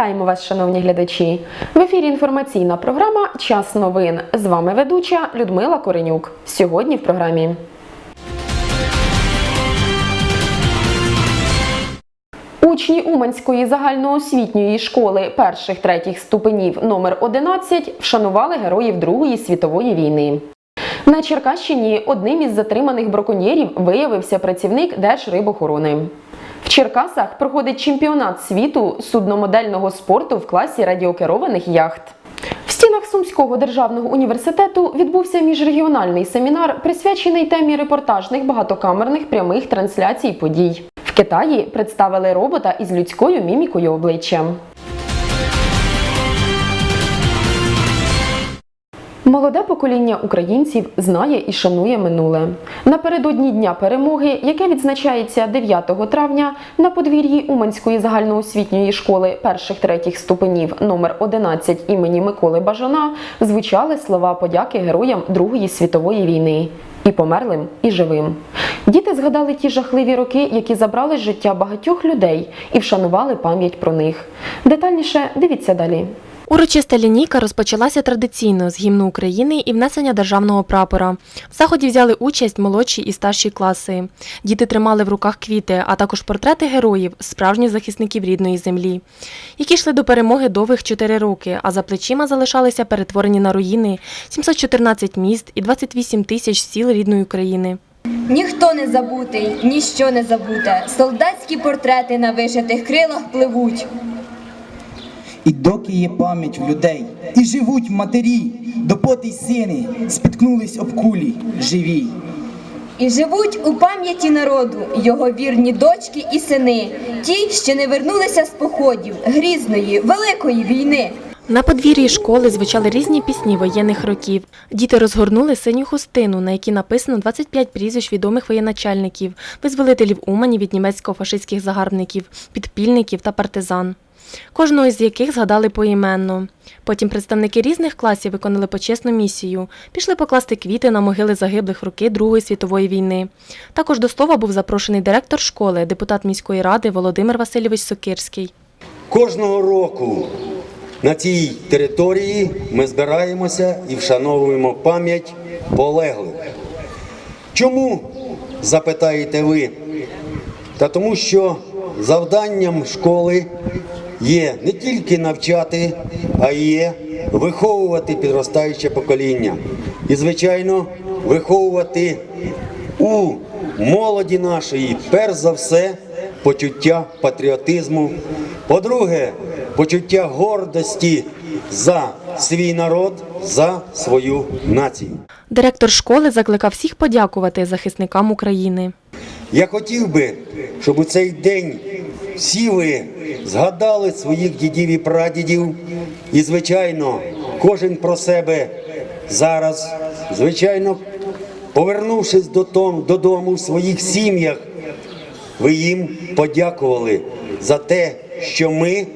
Вітаємо вас, шановні глядачі! В ефірі інформаційна програма Час новин. З вами ведуча Людмила Коренюк. Сьогодні в програмі. Учні Уманської загальноосвітньої школи перших третіх ступенів номер 11 вшанували героїв Другої світової війни. На Черкащині одним із затриманих браконьєрів виявився працівник Держрибохорони. Черкасах проходить чемпіонат світу судномодельного спорту в класі радіокерованих яхт. В стінах Сумського державного університету відбувся міжрегіональний семінар, присвячений темі репортажних багатокамерних прямих трансляцій подій. В Китаї представили робота із людською мімікою обличчя. Молоде покоління українців знає і шанує минуле. Напередодні Дня перемоги, яке відзначається 9 травня, на подвір'ї Уманської загальноосвітньої школи перших третіх ступенів номер 11 імені Миколи Бажана звучали слова подяки героям Другої світової війни. І померлим, і живим. Діти згадали ті жахливі роки, які забрали життя багатьох людей, і вшанували пам'ять про них. Детальніше дивіться далі. Урочиста лінійка розпочалася традиційно з гімну України і внесення державного прапора. В заході взяли участь молодші і старші класи. Діти тримали в руках квіти, а також портрети героїв, справжніх захисників рідної землі, які йшли до перемоги довгих чотири роки, а за плечима залишалися перетворені на руїни 714 міст і 28 тисяч сіл рідної України. Ніхто не забутий, ніщо не забуте. Солдатські портрети на вишитих крилах пливуть. І доки є пам'ять в людей, і живуть матері, допоти й сини спіткнулись об кулі живі. І живуть у пам'яті народу його вірні дочки і сини, ті, що не вернулися з походів грізної, великої війни. На подвір'ї школи звучали різні пісні воєнних років. Діти розгорнули синю хустину, на якій написано 25 прізвищ відомих воєначальників, визволителів Умані від німецько-фашистських загарбників, підпільників та партизан. Кожного із яких згадали поіменно. Потім представники різних класів виконали почесну місію, пішли покласти квіти на могили загиблих роки Другої світової війни. Також до слова був запрошений директор школи, депутат міської ради Володимир Васильович Сокирський. Кожного року на цій території ми збираємося і вшановуємо пам'ять полеглих. Чому запитаєте ви? Та тому, що завданням школи є не тільки навчати, а є виховувати підростаюче покоління. І, звичайно, виховувати у молоді нашої, перш за все, почуття патріотизму. По-друге, почуття гордості за свій народ, за свою націю. Директор школи закликав всіх подякувати захисникам України. Я хотів би, щоб у цей день всі ви згадали своїх дідів і прадідів, і, звичайно, кожен про себе зараз, звичайно, повернувшись додому, в своїх сім'ях, ви їм подякували за те, що ми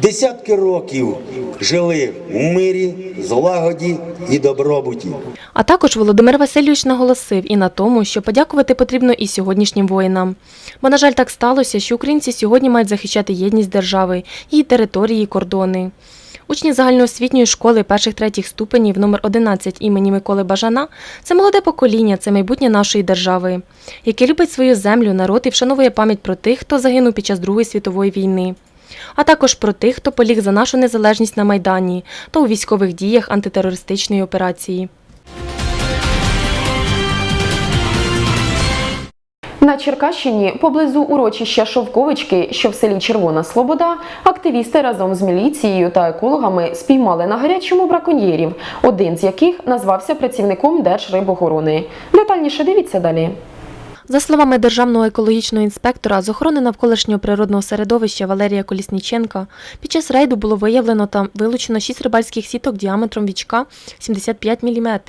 десятки років жили в мирі, злагоді і добробуті. А також Володимир Васильович наголосив і на тому, що подякувати потрібно і сьогоднішнім воїнам. Бо, на жаль, так сталося, що українці сьогодні мають захищати єдність держави, її території, і кордони. Учні загальноосвітньої школи перших третіх ступенів номер 11 імені Миколи Бажана це молоде покоління, це майбутнє нашої держави, яке любить свою землю, народ і вшановує пам'ять про тих, хто загинув під час Другої світової війни, а також про тих, хто поліг за нашу незалежність на Майдані та у військових діях антитерористичної операції. На Черкащині, поблизу урочища Шовковички, що в селі Червона Слобода, активісти разом з міліцією та екологами спіймали на гарячому браконьєрів, один з яких назвався працівником Держрибохорони. Детальніше дивіться далі. За словами державного екологічного інспектора з охорони навколишнього природного середовища Валерія Колісніченка, під час рейду було виявлено та вилучено 6 рибальських сіток діаметром вічка 75 мм,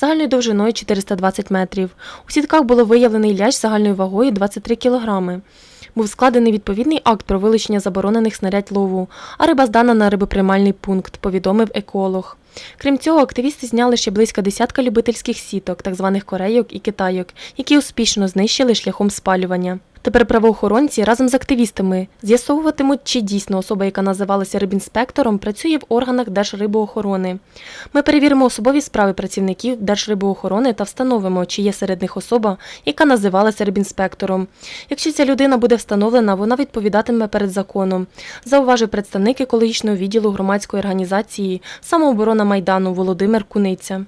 загальною довжиною 420 метрів. У сітках було виявлений лящ загальною вагою 23 кг. Був складений відповідний акт про вилучення заборонених снарядь лову, а риба здана на рибоприймальний пункт, повідомив еколог. Крім цього, активісти зняли ще близько десятка любительських сіток, так званих корейок і китайок, які успішно знищили шляхом спалювання. Тепер правоохоронці разом з активістами з'ясовуватимуть, чи дійсно особа, яка називалася рибінспектором, працює в органах Держрибоохорони. Ми перевіримо особові справи працівників Держрибоохорони та встановимо, чи є серед них особа, яка називалася рибінспектором. Якщо ця людина буде встановлена, вона відповідатиме перед законом, зауважив представник екологічного відділу громадської організації Самооборона Майдану Володимир Куниця.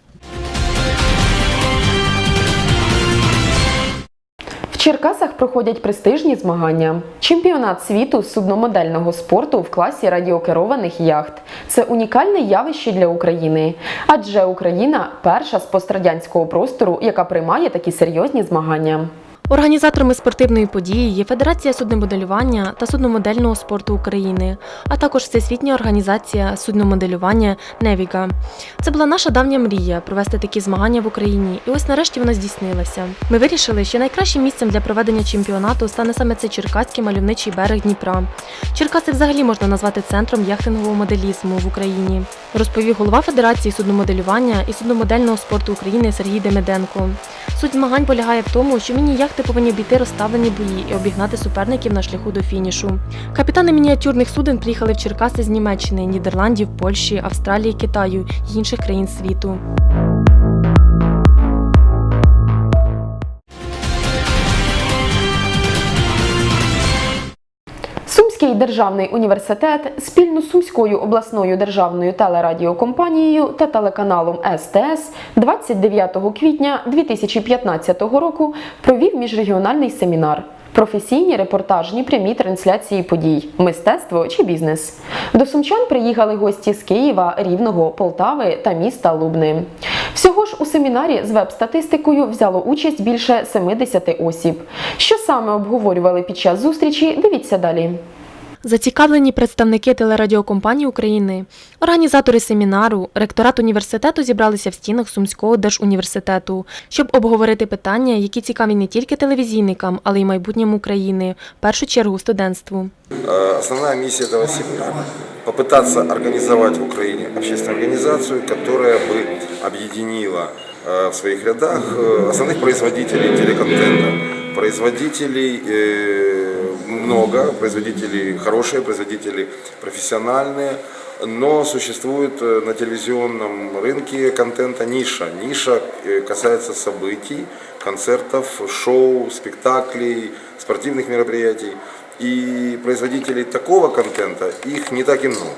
Черкасах проходять престижні змагання. Чемпіонат світу судномодельного спорту в класі радіокерованих яхт. Це унікальне явище для України, адже Україна перша з пострадянського простору, яка приймає такі серйозні змагання. Організаторами спортивної події є Федерація судномоделювання та судномодельного спорту України, а також Всесвітня організація судномоделювання Невіга. Це була наша давня мрія провести такі змагання в Україні, і ось нарешті вона здійснилася. Ми вирішили, що найкращим місцем для проведення чемпіонату стане саме цей Черкаський мальовничий берег Дніпра. Черкаси взагалі можна назвати центром яхтингового моделізму в Україні, розповів голова Федерації судномоделювання і судномодельного спорту України Сергій Демиденко. Суть змагань полягає в тому, що міні-яхти повинні обійти розставлені бої і обігнати суперників на шляху до фінішу. Капітани мініатюрних суден приїхали в Черкаси з Німеччини, Нідерландів, Польщі, Австралії, Китаю і інших країн світу. Державний університет спільно з Сумською обласною державною телерадіокомпанією та телеканалом СТС 29 квітня 2015 року провів міжрегіональний семінар. Професійні репортажні прямі трансляції подій, мистецтво чи бізнес. До сумчан приїхали гості з Києва, Рівного, Полтави та міста Лубни. Всього ж у семінарі з веб-статистикою взяло участь більше 70 осіб. Що саме обговорювали під час зустрічі, дивіться далі Зацікавлені представники телерадіокомпанії України, організатори семінару, ректорат університету зібралися в стінах Сумського держуніверситету, щоб обговорити питання, які цікаві не тільки телевізійникам, але й майбутньому України, в першу чергу студентству. Э, Основная миссия этого семинара – попытаться организовать в Украине общественную организацию, которая бы объединила э, в своих рядах э, основных производителей телеконтента. Производителей э, много, производители хорошие, производители профессиональные, но существует э, на телевизионном рынке контента ниша. Ниша э, касается событий, концертов, шоу, спектаклей, спортивных мероприятий. И производителей такого контента, их не так и много.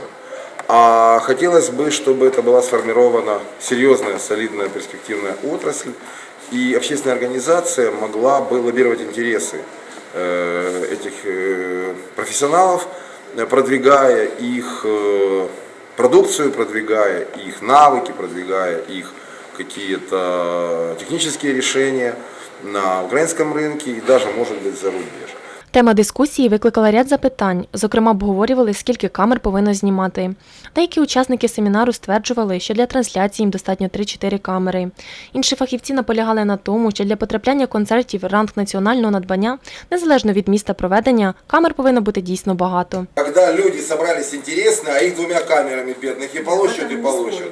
А хотелось бы, чтобы это была сформирована серьезная, солидная, перспективная отрасль, и общественная организация могла бы лоббировать интересы этих э, профессионалов, э, продвигая их э, продукцию, продвигая их навыки, продвигая их какие-то технические решения на украинском рынке и даже, может быть, за рубеж. Тема дискусії викликала ряд запитань. Зокрема, обговорювали, скільки камер повинно знімати. Деякі учасники семінару стверджували, що для трансляції їм достатньо 3-4 камери. Інші фахівці наполягали на тому, що для потрапляння концертів ранг національного надбання, незалежно від міста проведення, камер повинно бути дійсно багато. Когда люди собрались интересно, а их двумя камерами бедных и полощут, и полощут.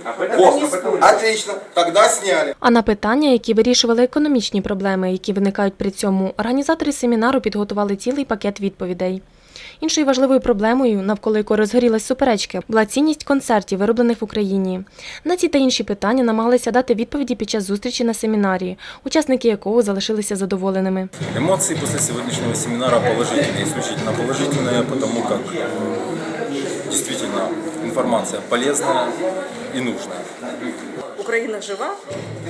Отлично, тогда сняли. А на питання, які вирішували економічні проблеми, які виникають при цьому, організатори семінару підготували цілий пакет відповідей. Іншою важливою проблемою, навколо якої розгорілась суперечка, була цінність концертів, вироблених в Україні. На ці та інші питання намагалися дати відповіді під час зустрічі на семінарі, учасники якого залишилися задоволеними. Эмоции после сегодняшнего семинара положительные, исключительно положительные, потому как э, действительно информация полезная и нужная. Украина жива,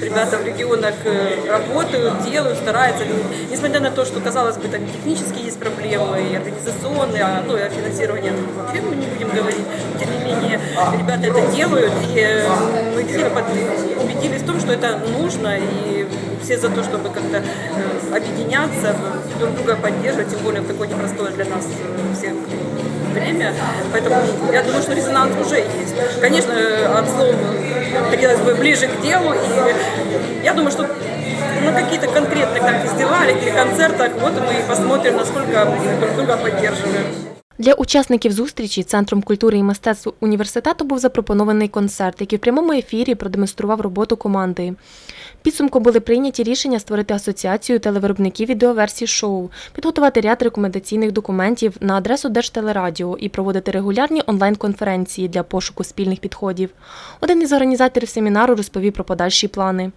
ребята в регионах э, работают, делают, стараются. Несмотря на то, что, казалось бы, там технически есть проблемы, и организационные, а, ну и о финансировании вообще мы не будем говорить. Тем не менее, ребята это делают, и э, мы под- убедились в том, что это нужно, и все за то, чтобы как-то э, объединяться, друг друга поддерживать, тем более в такое непростое для нас всех время, поэтому я думаю, что резонанс уже есть. Конечно, от слов э, хотелось бы ближе к делу, и я думаю, что на какие-то конкретных там фестивалях или концертах, вот мы и посмотрим, насколько мы друг друга поддерживаем. Для учасників зустрічі Центром культури і мистецтв університету був запропонований концерт, який в прямому ефірі продемонстрував роботу команди. Підсумком були прийняті рішення створити асоціацію телевиробників відеоверсій шоу, підготувати ряд рекомендаційних документів на адресу Держтелерадіо і проводити регулярні онлайн-конференції для пошуку спільних підходів. Один із організаторів семінару розповів про подальші плани.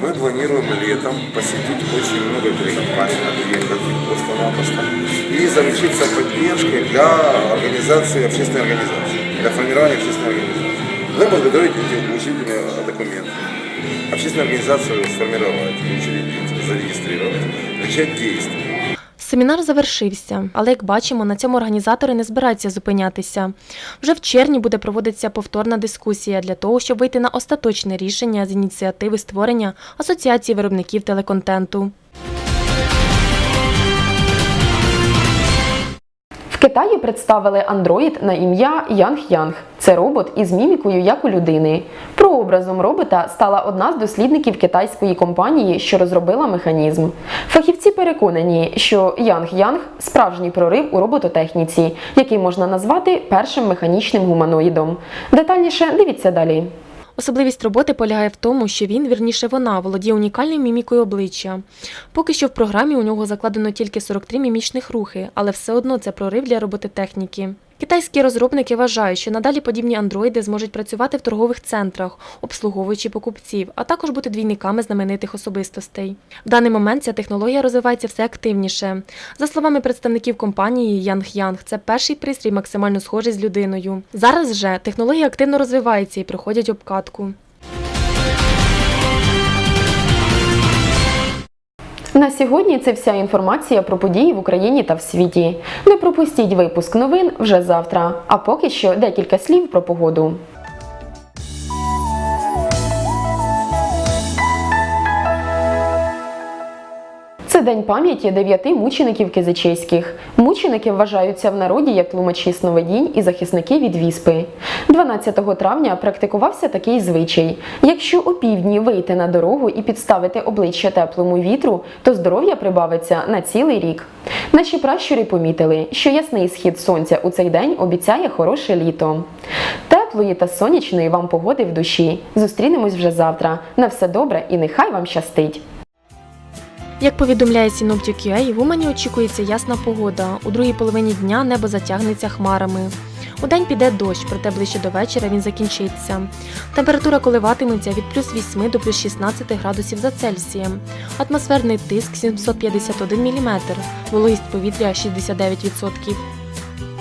Планируем летом посетить очень много телекомпаний, объектов просто-напросто и заручиться поддержкой для организации общественной организации, для формирования общественной организации. Будем подготовить эти учредительные документы. Общественную организацию сформировать, учредить, зарегистрировать, начать действовать. Семінар завершився, але як бачимо, на цьому організатори не збираються зупинятися. Вже в червні буде проводитися повторна дискусія для того, щоб вийти на остаточне рішення з ініціативи створення асоціації виробників телеконтенту. Китаї представили андроїд на ім'я Янг Янг. Це робот із мімікою, як у людини. Прообразом робота стала одна з дослідників китайської компанії, що розробила механізм. Фахівці переконані, що Янг Янг справжній прорив у робототехніці, який можна назвати першим механічним гуманоїдом. Детальніше дивіться далі. Особливість роботи полягає в тому, що він, вірніше вона, володіє унікальною мімікою обличчя. Поки що в програмі у нього закладено тільки 43 мімічних рухи, але все одно це прорив для робототехніки. Китайські розробники вважають, що надалі подібні андроїди зможуть працювати в торгових центрах, обслуговуючи покупців, а також бути двійниками знаменитих особистостей. В даний момент ця технологія розвивається все активніше. За словами представників компанії Янг Янг, це перший пристрій максимально схожий з людиною. Зараз же технологія активно розвивається і проходять обкатку. На сьогодні це вся інформація про події в Україні та в світі. Не пропустіть випуск новин вже завтра. А поки що декілька слів про погоду. День пам'яті дев'яти мучеників кизичейських. Мученики вважаються в народі як тлумачі сновидінь і захисники від віспи. 12 травня практикувався такий звичай: якщо опівдні вийти на дорогу і підставити обличчя теплому вітру, то здоров'я прибавиться на цілий рік. Наші пращури помітили, що ясний схід сонця у цей день обіцяє хороше літо. Теплої та сонячної вам погоди в душі. Зустрінемось вже завтра. На все добре і нехай вам щастить! Як повідомляє Synoptic.ua, в Умані очікується ясна погода. У другій половині дня небо затягнеться хмарами. Удень піде дощ, проте ближче до вечора він закінчиться. Температура коливатиметься від плюс 8 до плюс 16 градусів за Цельсієм. Атмосферний тиск 751 мм, вологість повітря 69%.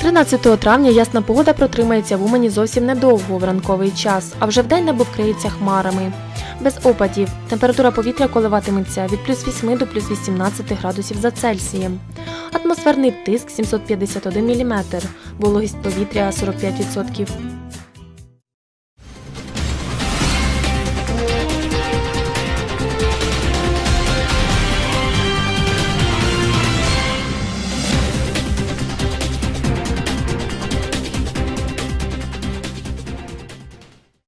13 травня ясна погода протримається в Умані зовсім недовго в ранковий час, а вже вдень небо вкриється хмарами. Без опадів. Температура повітря коливатиметься від плюс 8 до плюс 18 градусів за Цельсієм. Атмосферний тиск 751 мм, вологість повітря 45%.